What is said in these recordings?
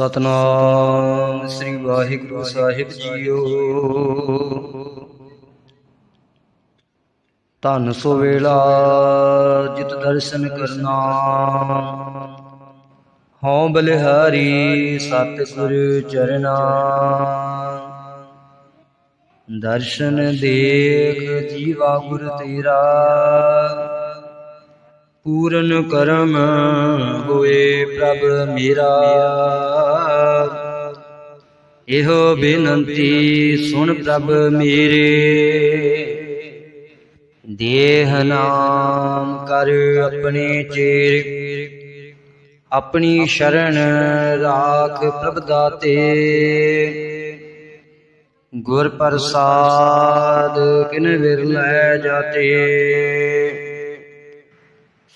ਸਤਨਾਮ ਸ੍ਰੀ ਵਾਹਿਗੁਰੂ ਸਾਹਿਬ ਜੀਓ। ਧੰਨ ਸੋ ਵੇਲਾ ਜਿਤ ਦਰਸ਼ਨ ਕਰਨਾ। ਹਉ ਬਲਿਹਾਰੀ ਸਤਿਗੁਰ ਚਰਨਾ। ਦਰਸ਼ਨ ਦੇਖ ਜੀਵਾ ਗੁਰ ਤੇਰਾ। ਪੂਰਨ ਕਰਮ ਹੋਏ ਪ੍ਰਭ ਮੇਰਾ। ਇਹੋ ਬੇਨੰਤੀ ਸੁਣ ਪ੍ਰਭ ਮੇਰੇ। ਦੇਹ ਨਾਮ ਕਰ ਆਪਣੇ ਚੇਰ। ਆਪਣੀ ਸ਼ਰਨ ਰਾਖ ਪ੍ਰਭ ਦਾਤੇ। ਗੁਰ ਪ੍ਰਸਾਦ ਕਿਨ ਵਿਰਲੇ ਜਾਤੇ।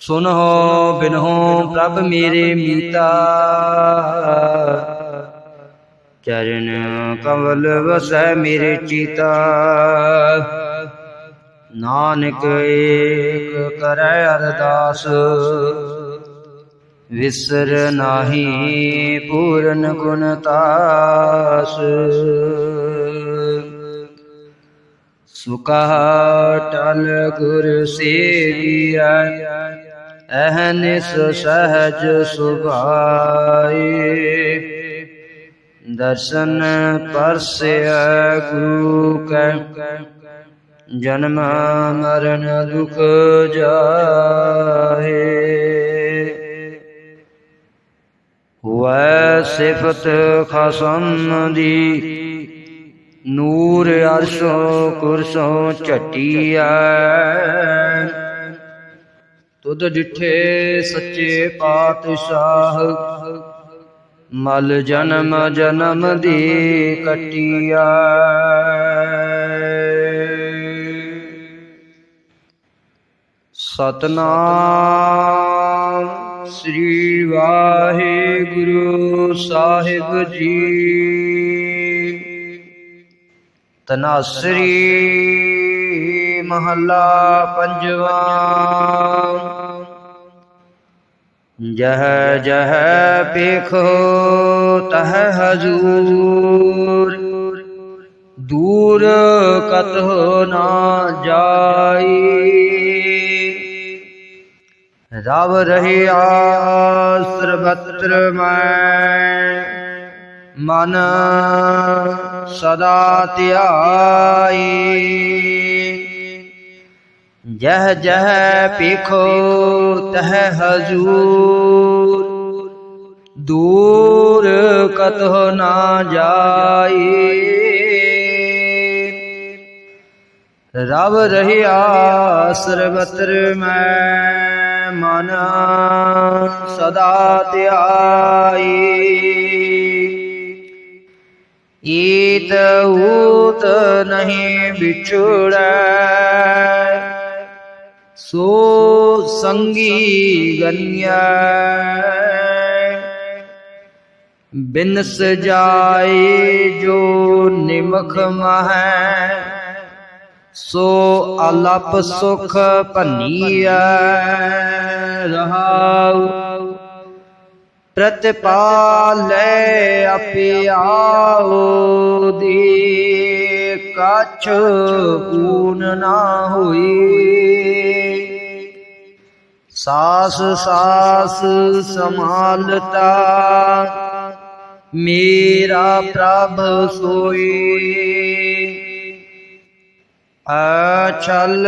ਸੁਨਹੁ ਬਿਨਹੁ ਪ੍ਰਭ ਮੇਰੇ ਮੀਤਾ। ਚਰਨ ਕਮਲ ਵਸੈ ਮੇਰੇ ਚੀਤਾ। ਨਾਨਕ ਏਕ ਕਰੈ ਅਰਦਾਸ, ਵਿਸਰ ਨਾਹੀ ਪੂਰਨ ਗੁਣ ਤਾਸ। ਸੁਕਾ ਟਲ ਗੁਰ ਸੇਵੀਐ ਅਹਨਿਸ ਸਹਜ ਸੁਭਾਏ ਦਰਸ਼ਨ ਪਰਸਿਆ ਗੁਰੂ ਕੈ। ਜਨਮ ਮਰਨ ਦੁਖ ਜਾਹੇ। ਹੋਇ ਸਿਫਤ ਖਸਮ ਦੀ। ਨੂਰ ਅਰਸ਼ੋ ਕੁਰਸੋ ਝਟੀਐ। ਤੁਧ ਡਿਠੇ ਸੱਚੇ ਪਾਤਸ਼ਾਹ ਮਲ ਜਨਮ ਜਨਮ ਦੀ ਕਟਿਆ। ਸਤਨਾਮ ਸ੍ਰੀ ਵਾਹਿਗੁਰੂ ਸਾਹਿਬ ਜੀ। ਤਨਾਸਰੀ ਮਹੱਲਾ ਪੰਜਵਾ। ਜਹ ਜਹ ਪੇਖੋ ਤਹ ਹਜੂਰ। ਦੂਰ ਕਤਹੁ ਨਾ ਜਾਈ। ਰਵ ਰਹਿਆ ਸਰਬਤਰ ਮੈਂ, ਮਨ ਸਦਾ ਧਿਆਈ। ਜਹ ਜਹ ਪੇਖੋ ਤਹ ਹਜੂਰ ਦੂਰ ਕਤਹੁ ਨਾ ਜਾਈ ਰਵ ਰਹਿਆ ਸਰਬਤਰ ਮੈਂ ਮਨ ਸਦਾ ਧਿਆਈ ਈਤ ਊਤ ਨਹੀਂ सो संगी गन्य। बिनस जाए जो निमख मह। सो अलप सुख पनीय प्रतिपाल अपि दी ਕਛ ਊਨ ਨਾ ਹੋਈ ਸਾਸ ਸਾਸ ਸਮਾਲਤਾ ਮੇਰਾ ਪ੍ਰਭ ਸੋਈ ਅਛਲ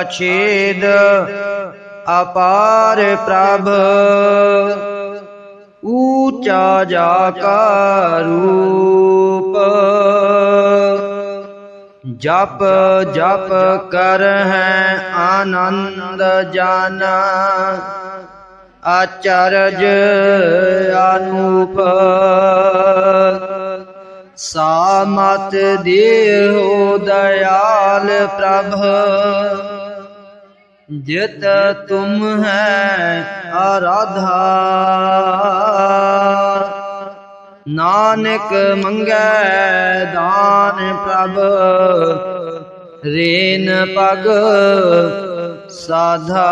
ਅਛੇਦ ਅਪਾਰ ਪ੍ਰਭ, ਊਚਾ ਜਾ ਕਾ ਜਪ ਜਪ ਕਰ ਹੈ ਆਨੰਦ ਜਾਨਾ। ਆਚਰਜ ਅਨੂਪ ਸਾਮਤ ਦੇਹੋ ਦਇਆਲ ਪ੍ਰਭ। ਜਿਤ ਤੁਮ ਹੈ ਆਰਾਧਾ। ਨਾਨਕ ਮੰਗੈ ਦਾਨ ਪ੍ਰਭ, ਰੇਨ ਪਗ ਸਾਧਾ।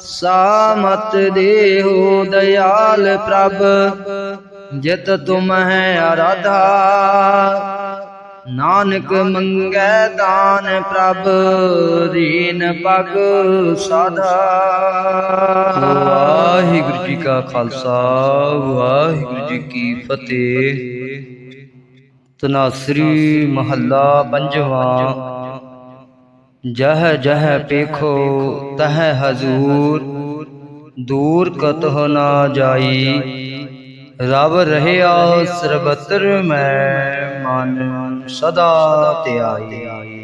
ਸਾਮਤ ਦੇਹੋ ਦਇਆਲ ਪ੍ਰਭ, ਜਿਤ ਤੁਮ ਹੈ ਆਰਾਧਾ ਨਾਨਕ ਮੰਗੈ ਦਾਨ ਪ੍ਰਭ, ਦੀਨ ਪਗ ਸਾਧਾ ਵਾਹਿਗੁਰੂ ਜੀ ਕਾ ਖਾਲਸਾ, ਵਾਹਿਗੁਰੂ ਜੀ ਕੀ ਫਤਿਹ। ਤਨਾਸਰੀ ਮਹੱਲਾ ਪੰਜਵਾਂ। ਜਹ ਜਹ ਪੇਖੋ, ਤਹ ਹਜ਼ੂਰ, ਦੂਰ ਕਤਹ ਨਾ ਜਾਈ। ਰਬ ਰਹਿਆ ਸਰਬਤਰ ਮੈਂ ਮਨ ਸਦਾ ਧਿਆਈ